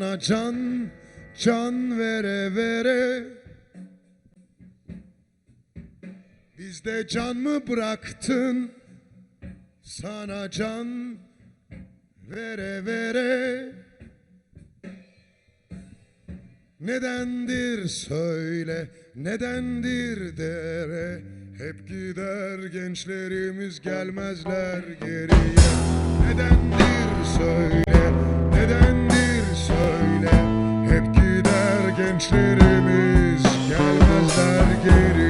sana can can vere vere. Bizde can mı bıraktın? Sana can vere vere. Nedendir söyle, nedendir dere. Hep gider gençlerimiz gelmezler geriye. Nedendir söyle gençlerimiz gelmezler geri.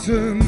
Altın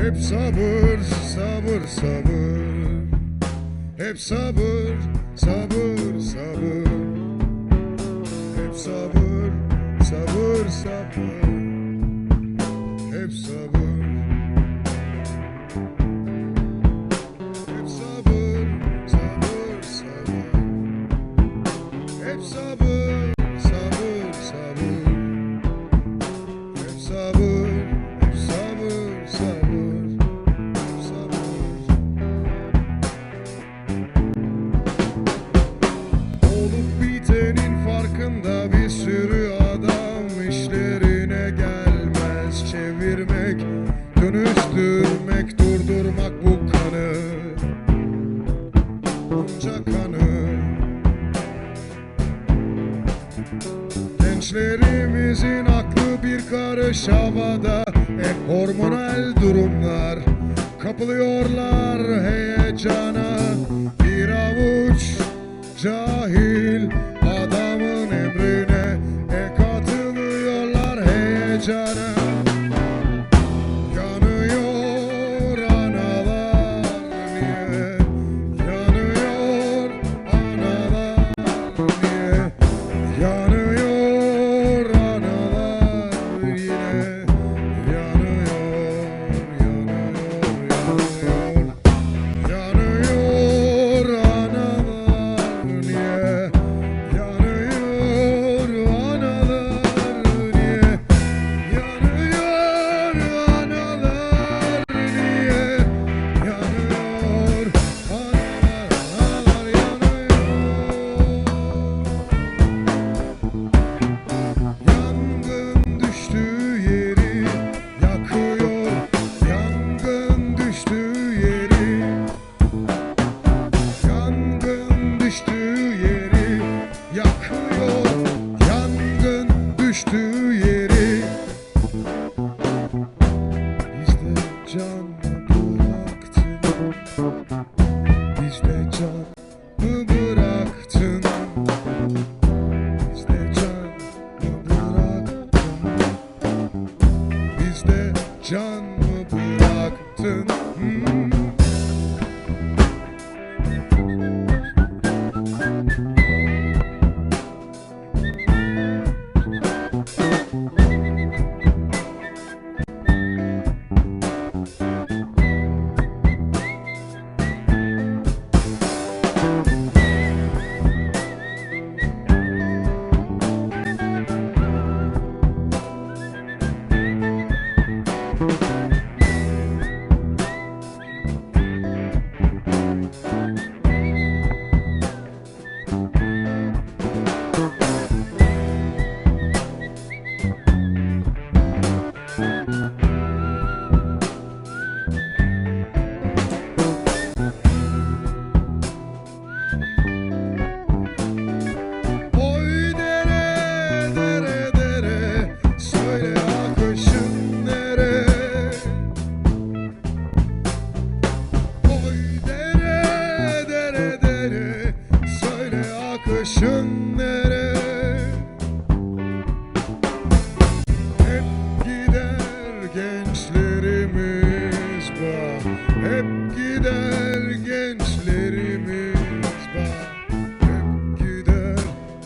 Hep sabır, sabır, sabır. Hep sabır, sabır, sabır. Hep sabır, sabır, sabır. Hep sabır.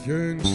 Gençlerimiz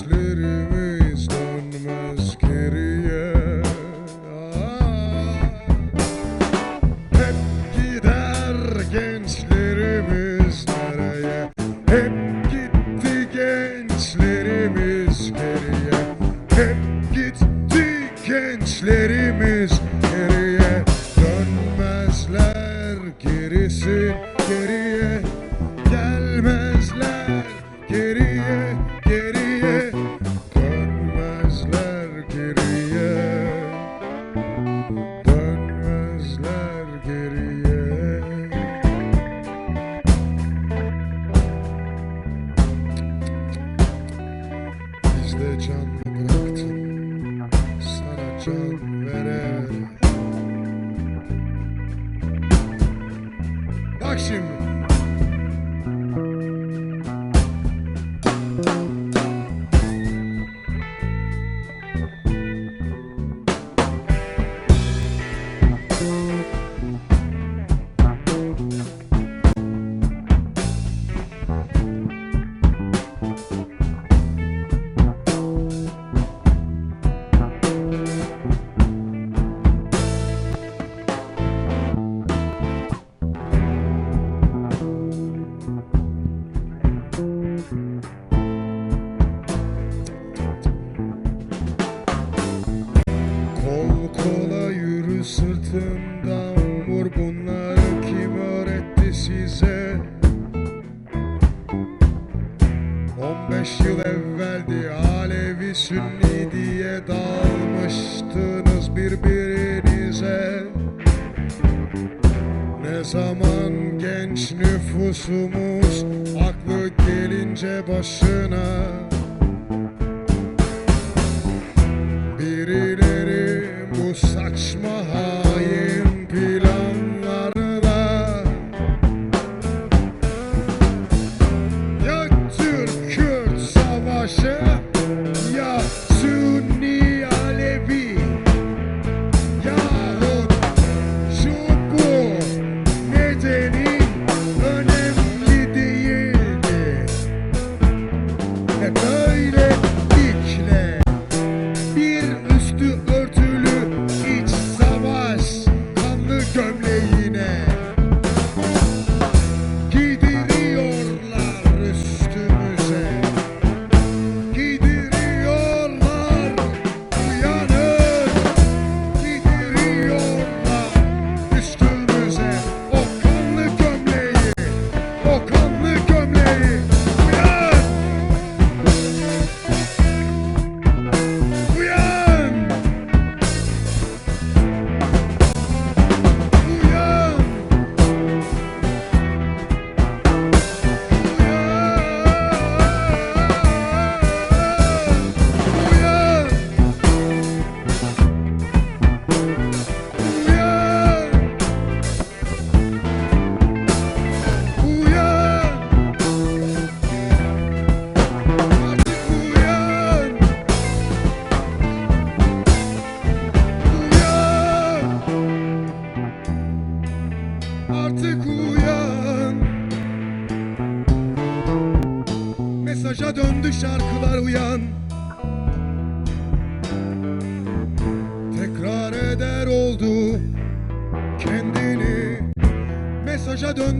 gelince başına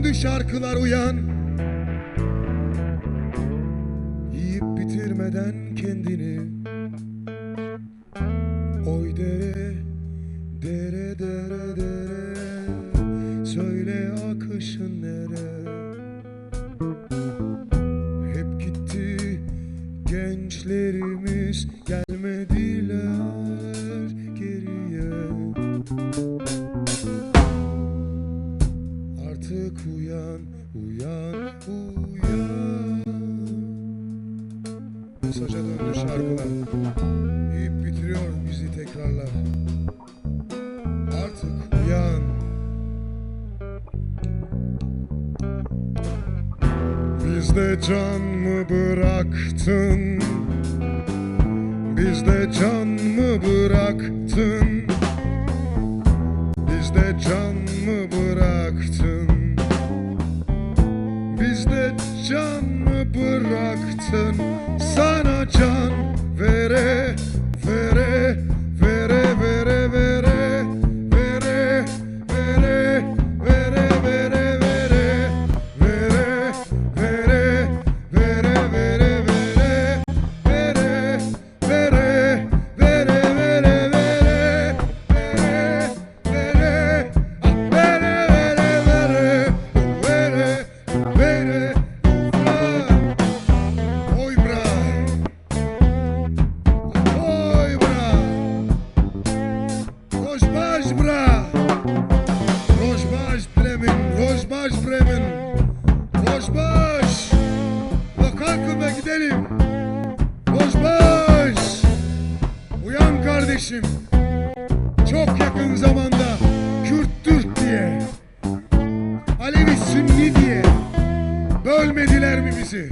döndü şarkılar uyan. Yiyip bitirmeden kendini. parla. Artık uyan. Bizde can mı bıraktın? Bizde can mı bıraktın? Bizde can mı bıraktın? Bizde can mı bıraktın? Sana can vere. bizi.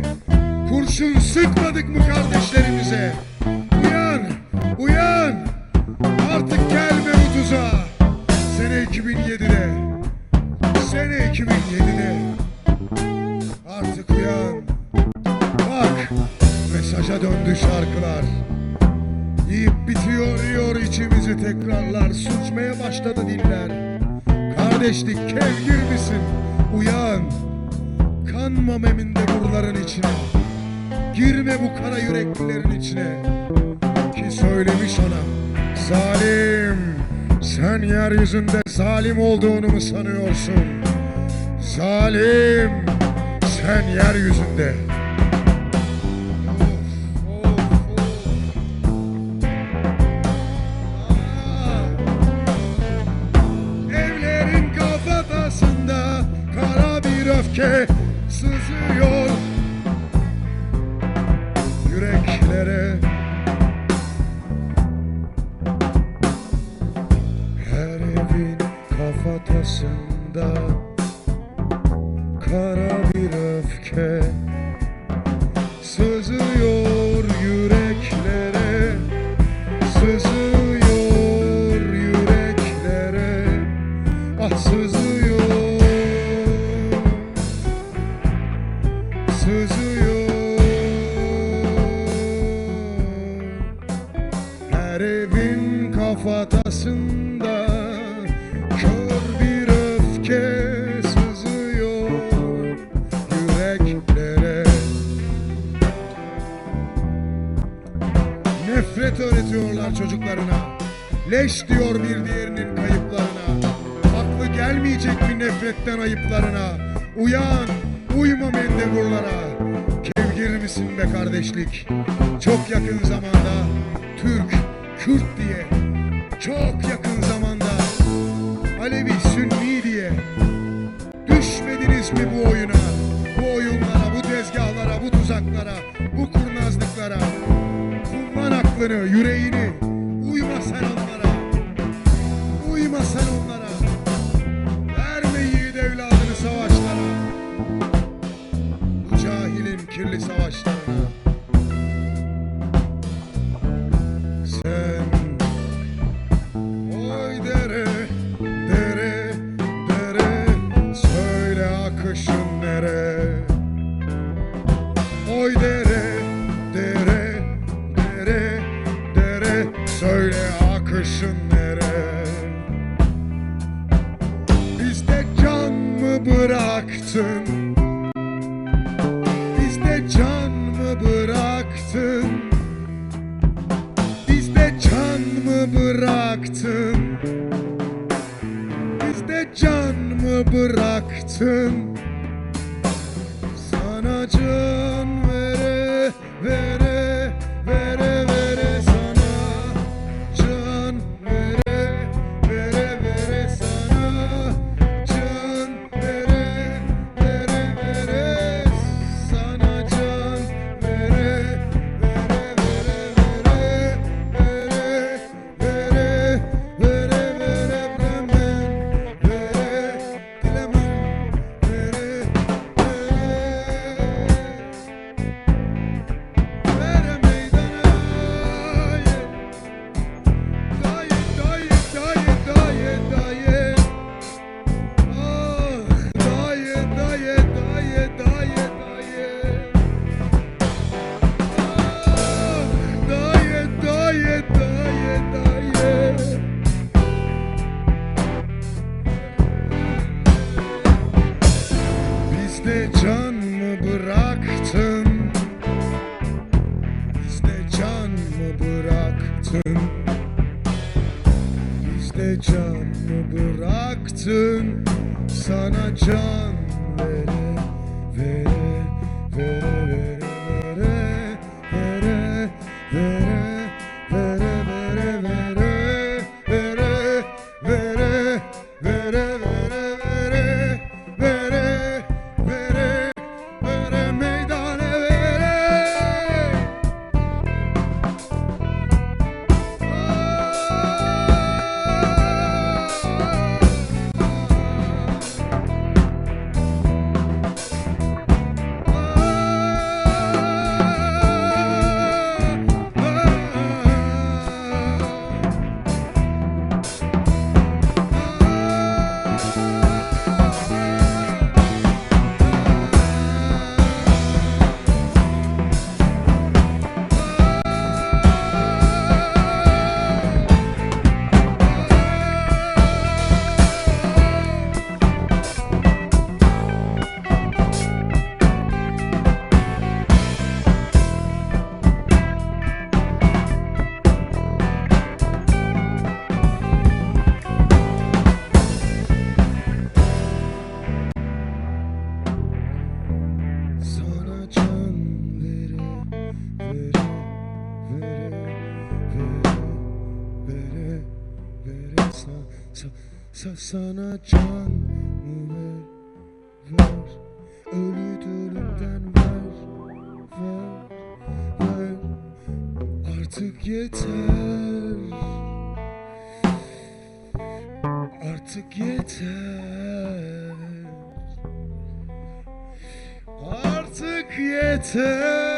Kurşun sıkmadık mı kardeşlerimize? Salim, sen yeryüzünde zalim olduğunu mu sanıyorsun? Zalim, sen yeryüzünde. Of. Evlerin kafatasında kara bir öfke gökten ayıplarına, uyan, uyma mendeburlara. Kevgir misin be kardeşlik? Çok yakın zamanda Türk, Kürt diye, çok yakın zamanda Alevi, Sünni diye. Düşmediniz mi bu oyuna, bu oyunlara, bu tezgahlara, bu tuzaklara, bu kurnazlıklara? Kullan aklını, yüreğini, uyma sen onlara, uyma sen onlara savaşlara. Bu cahilin kirli savaşlara bıraktım sana can. sa, sa, sa, sana can mı ver, ver Ölü dölümden ver, ver, ver Artık yeter. Artık yeter. Artık yeter.